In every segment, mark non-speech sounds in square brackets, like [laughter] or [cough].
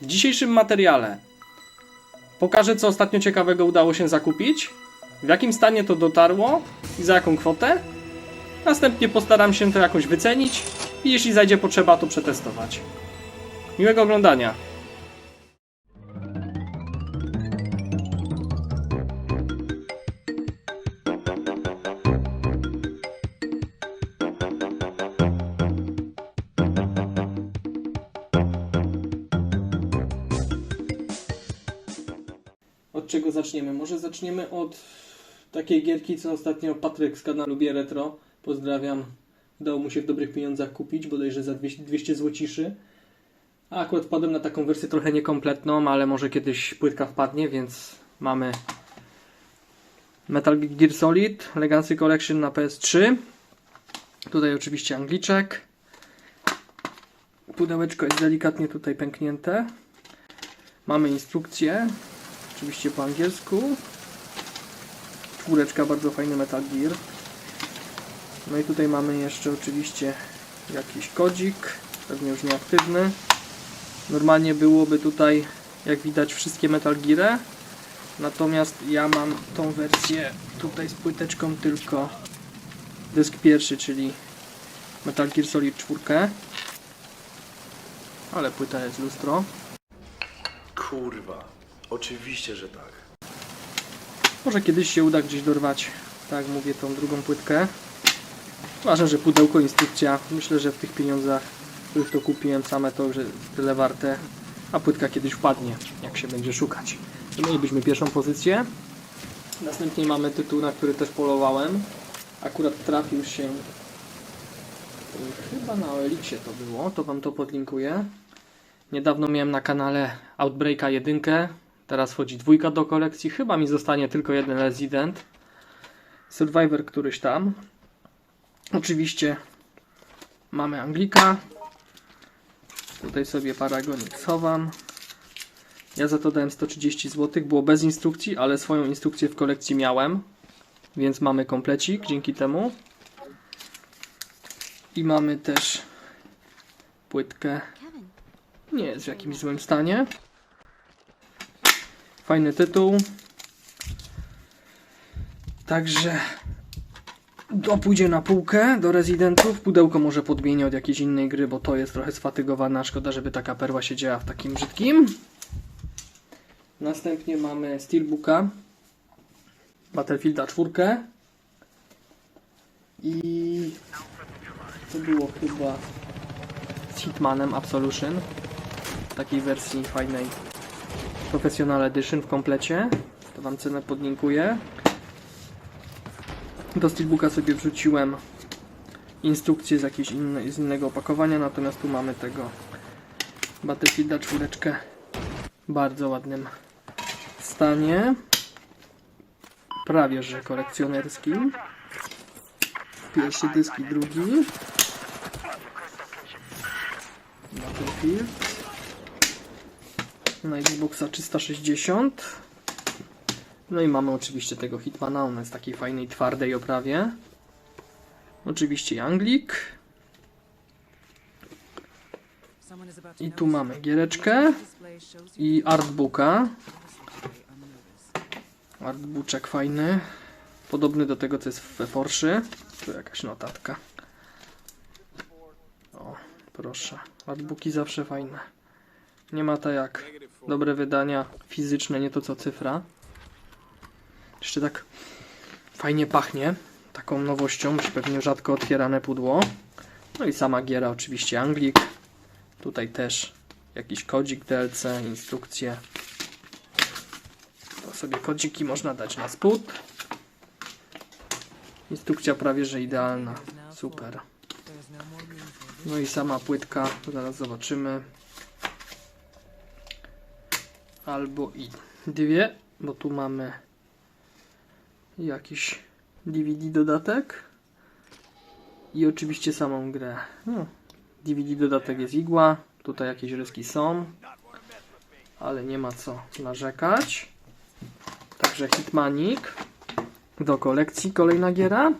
W dzisiejszym materiale pokażę, co ostatnio ciekawego udało się zakupić, w jakim stanie to dotarło i za jaką kwotę. Następnie postaram się to jakoś wycenić i jeśli zajdzie potrzeba, to przetestować. Miłego oglądania. Czego zaczniemy? Może zaczniemy od takiej gierki, co ostatnio Patryk z kanału Lubię Retro, pozdrawiam, udało mu się w dobrych pieniądzach kupić, bodajże za 200, 200 złociszy. A akurat wpadłem na taką wersję trochę niekompletną, ale może kiedyś płytka wpadnie, więc mamy Metal Gear Solid Legacy Collection na PS3. Tutaj oczywiście Angliczek. Pudełeczko jest delikatnie tutaj pęknięte. Mamy instrukcję, oczywiście po angielsku. Czwóreczka, bardzo fajny Metal Gear. No i tutaj mamy jeszcze oczywiście jakiś kodzik, pewnie już nieaktywny. Normalnie byłoby tutaj, jak widać, wszystkie Metal Geary. Natomiast ja mam tą wersję tutaj z płyteczką tylko dysk pierwszy, czyli Metal Gear Solid 4. Ale płyta jest lustro. Kurwa, oczywiście, że tak. Może kiedyś się uda gdzieś dorwać, tak mówię, tą drugą płytkę. Ważne, że pudełko, instrukcja. Myślę, że w tych pieniądzach, których to kupiłem same, to już tyle warte. A płytka kiedyś wpadnie, jak się będzie szukać. Mielibyśmy pierwszą pozycję. Następnie mamy tytuł, na który też polowałem. Akurat trafił się chyba na Elixie to było, to Wam to podlinkuję. Niedawno miałem na kanale Outbreaka 1. Teraz wchodzi dwójka do kolekcji. Chyba mi zostanie tylko jeden Resident. Survivor któryś tam. Oczywiście mamy Anglika. Tutaj sobie Paragonik schowam. Ja za to dałem 130 zł. Było bez instrukcji, ale swoją instrukcję w kolekcji miałem. Więc mamy komplecik dzięki temu. I mamy też płytkę. Nie jest w jakimś złym stanie. Fajny tytuł. Także to pójdzie na półkę do rezydentów. Pudełko może podmienię od jakiejś innej gry, bo to jest trochę sfatygowane. a Szkoda, żeby taka perła siedziała w takim brzydkim. Następnie mamy Steelbooka. Battlefielda 4. I to było chyba z Hitmanem Absolution. W takiej wersji fajnej Professional Edition w komplecie. To Wam cenę podlinkuję. Do Steelbooka sobie wrzuciłem instrukcję z jakiegoś inne, z innego opakowania, natomiast tu mamy tego Battlefielda czwóreczkę w bardzo ładnym stanie. Prawie że kolekcjonerskim. Pierwszy dysk i drugi. Battlefield na Xboxa 360. No i mamy oczywiście tego Hitmana, on jest w takiej fajnej, twardej oprawie. Oczywiście Anglik. I tu mamy giereczkę i artbooka. Artbooczek fajny. Podobny do tego, co jest we Forszy. Tu jakaś notatka. O, proszę. Artbooki zawsze fajne. Nie ma to jak dobre wydania fizyczne, nie to co cyfra. Jeszcze tak fajnie pachnie taką nowością, pewnie rzadko otwierane pudło. No i sama giera oczywiście Anglik. Tutaj też jakiś kodzik DLC, instrukcje. To sobie kodziki można dać na spód. Instrukcja prawie że idealna. Super. No i sama płytka, zaraz zobaczymy albo i dwie, bo tu mamy jakiś DVD dodatek i oczywiście samą grę. No, DVD dodatek jest igła, tutaj jakieś ryski są, ale nie ma co narzekać. Także Hitmanik do kolekcji, kolejna giera.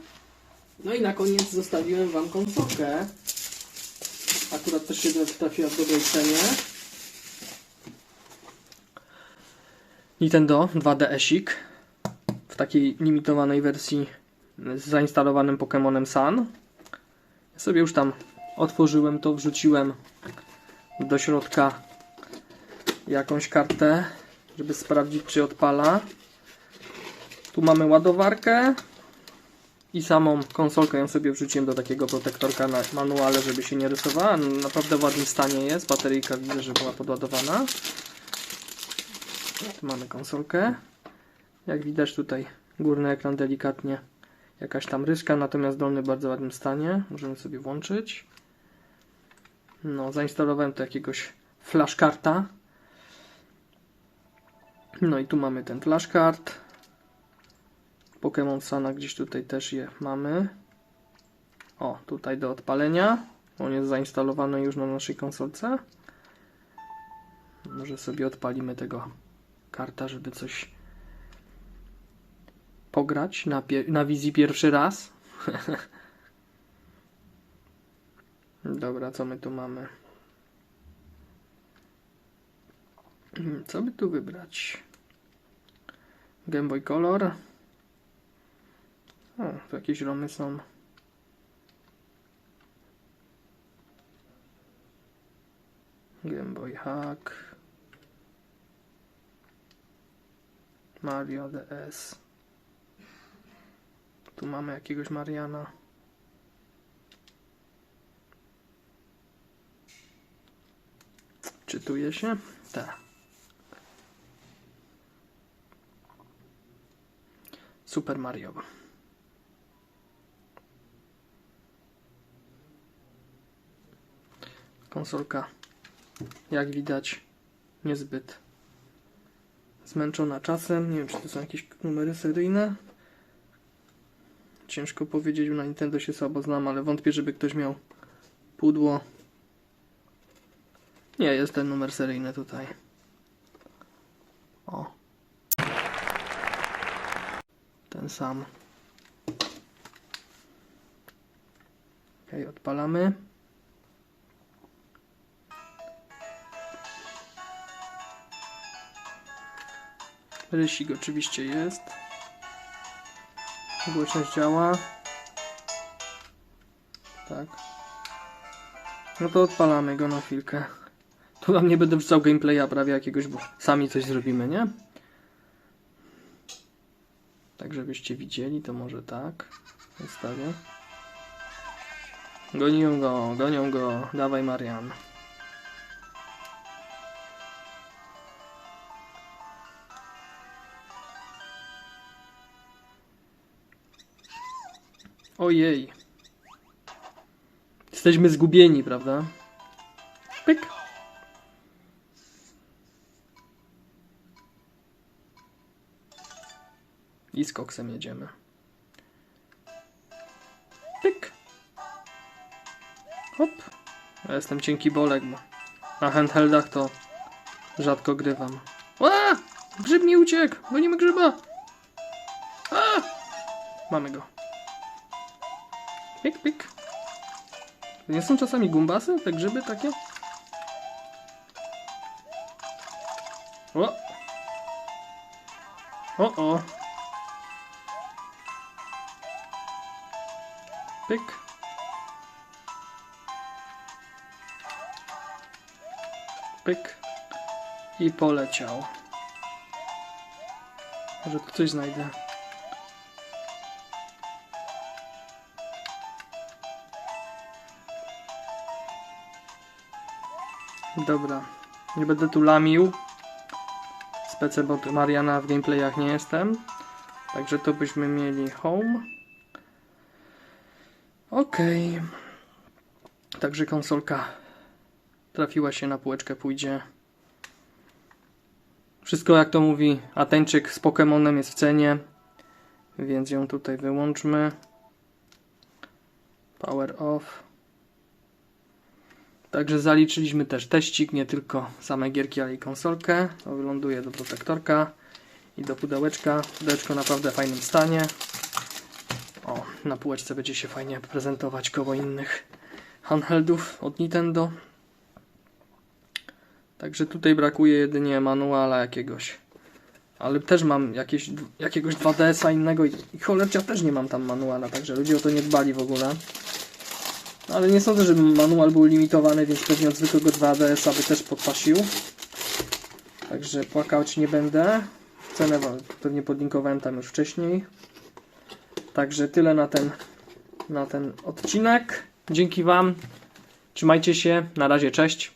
No i na koniec zostawiłem Wam konsolkę. Akurat też się trafiła w dobrej cenie. Nintendo 2DS-ik w takiej limitowanej wersji z zainstalowanym Pokémonem Sun. Ja sobie już tam otworzyłem to, wrzuciłem do środka jakąś kartę, żeby sprawdzić czy odpala. Tu mamy ładowarkę i samą konsolkę ją sobie wrzuciłem do takiego protektorka na manuale, żeby się nie rysowała. Naprawdę w ładnym stanie jest. Bateryjka widzę, że była podładowana. Tu mamy konsolkę. Jak widać tutaj górny ekran delikatnie jakaś tam ryska, natomiast dolny w bardzo ładnym stanie. Możemy sobie włączyć. No, zainstalowałem tu jakiegoś flashkarta. No i tu mamy ten flashcard. Pokémon Sana gdzieś tutaj też je mamy. O, tutaj do odpalenia. On jest zainstalowany już na naszej konsolce. Może sobie odpalimy tego karta, żeby coś pograć na, na wizji pierwszy raz. [laughs] Dobra, co my tu mamy? Co by tu wybrać? Game Boy Color. O, tu jakieś romy są. Game Boy Hack. Mario DS. Tu mamy jakiegoś Mariana. Czytuje się? Tak. Super Mario. Konsolka, jak widać, niezbyt zmęczona czasem. Nie wiem, czy to są jakieś numery seryjne. Ciężko powiedzieć, na Nintendo się słabo znam, ale wątpię, żeby ktoś miał pudło. Nie, jest ten numer seryjny tutaj. O. Ten sam. Ok, odpalamy. Rysik oczywiście jest. Głośność działa. Tak. No to odpalamy go na chwilkę. Tu wam nie będę wrzucał gameplaya prawie jakiegoś, bo sami coś zrobimy, nie? Tak, żebyście widzieli, to może tak. Zostawię. Gonią go, gonią go. Dawaj Marian. Ojej. Jesteśmy zgubieni, prawda? Pyk. I z koksem jedziemy. Pyk. Hop. Ja jestem cienki bolek, bo na handheldach to rzadko grywam. A! Grzyb mi uciekł! Gonimy grzyba! A! Mamy go. Pik. To Nie są czasami gumbasy, te grzyby takie? O! O, o. Pyk. Pyk. I poleciał. Może tu coś znajdę. Dobra. Nie będę tu lamił. Spece, bo Mariana w gameplayach nie jestem. Także to byśmy mieli home. Okej. Także konsolka trafiła się na półeczkę, pójdzie. Wszystko jak to mówi Ateńczyk z Pokemonem jest w cenie. Więc ją tutaj wyłączmy. Power off. Także zaliczyliśmy też teścik, nie tylko same gierki, ale i konsolkę. To wyląduje do protektorka i do pudełeczka. Pudełeczko naprawdę w fajnym stanie. O, na półeczce będzie się fajnie prezentować koło innych handheldów od Nintendo. Także tutaj brakuje jedynie manuala jakiegoś Ale też mam jakieś, jakiegoś 2DS-a innego i, i też nie mam tam manuala, także ludzie o to nie dbali w ogóle. Ale nie sądzę, żeby manual był limitowany, więc pewnie od zwykłego 2DS-a by też podpasił. Także płakać nie będę. Cenę wam pewnie podlinkowałem tam już wcześniej. Także tyle na ten, na ten odcinek. Dzięki Wam. Trzymajcie się. Na razie, cześć.